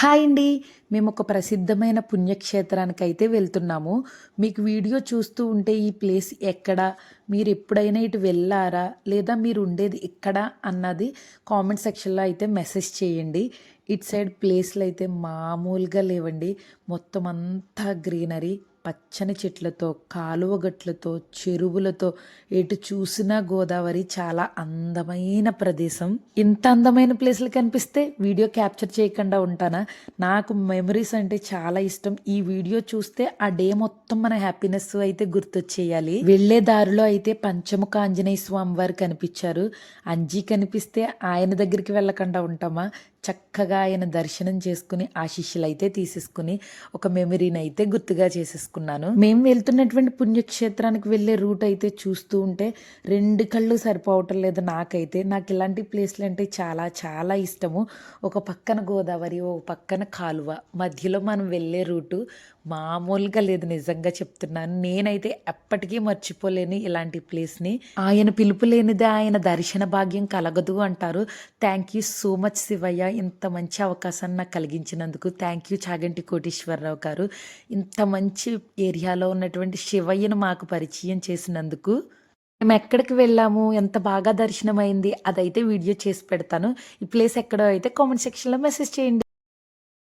Hi అండి. మేము ఒక ప్రసిద్ధమైన పుణ్యక్షేత్రానికి అయితే వెళ్తున్నాము. మీకు వీడియో చూస్తూ ఉంటే ఈ ప్లేస్ ఎక్కడ మీరు ఎప్పుడైనా ఇటు వెళ్ళారా లేదా మీరు ఉండేది ఎక్కడ అన్నది కామెంట్ సెక్షన్లో అయితే మెసేజ్ చేయండి. ఇటు సైడ్ ప్లేస్లు అయితే మామూలుగా లేవండి. మొత్తం అంతా గ్రీనరీ. పచ్చని చెట్లతో కాలువ గట్లతో చెరువులతో ఎటు చూసినా గోదావరి చాలా అందమైన ప్రదేశం. ఇంత అందమైన ప్లేసులు కనిపిస్తే వీడియో క్యాప్చర్ చేయకుండా ఉంటానా? నాకు మెమరీస్ అంటే చాలా ఇష్టం. ఈ వీడియో చూస్తే ఆ డే మొత్తం మన హ్యాపీనెస్ అయితే గుర్తొచ్చేయాలి. వెళ్ళే దారిలో అయితే పంచముఖ ఆంజనేయ స్వామి వారు కనిపించారు. అంజీ కనిపిస్తే ఆయన దగ్గరికి వెళ్ళకుండా ఉంటామా? చక్కగా ఆయన దర్శనం చేసుకుని ఆశీస్సులు అయితే తీసేసుకుని ఒక మెమరీని అయితే గుర్తుగా చేసేసుకున్నాను. మేము వెళ్తున్నటువంటి పుణ్యక్షేత్రానికి వెళ్ళే రూట్ అయితే చూస్తూ ఉంటే రెండు కళ్ళు సరిపోవటం లేదు నాకైతే. నాకు ఇలాంటి ప్లేస్లు అంటే చాలా చాలా ఇష్టము. ఒక పక్కన గోదావరి ఒక పక్కన కాలువ మధ్యలో మనం వెళ్ళే రూటు. మామూలుగా లేదు నిజంగా చెప్తున్నాను. నేనైతే ఎప్పటికీ మర్చిపోలేని ఇలాంటి ప్లేస్ని. ఆయన పిలుపు లేనిదే ఆయన దర్శన భాగ్యం కలగదు అంటారు. Thank you so much Shivayya. ఇంత మంచి అవకాశాన్ని నాకు కలిగించినందుకు థ్యాంక్ యూ చాగంటి కోటేశ్వరరావు గారు. ఇంత మంచి ఏరియాలో ఉన్నటువంటి శివయ్యను మాకు పరిచయం చేసినందుకు. మేము ఎక్కడికి వెళ్ళాము? ఎంత బాగా దర్శనం అయింది అదైతే వీడియో చేసి పెడతాను. ఈ ప్లేస్ ఎక్కడో అయితే కామెంట్ సెక్షన్లో మెసేజ్ చేయండి.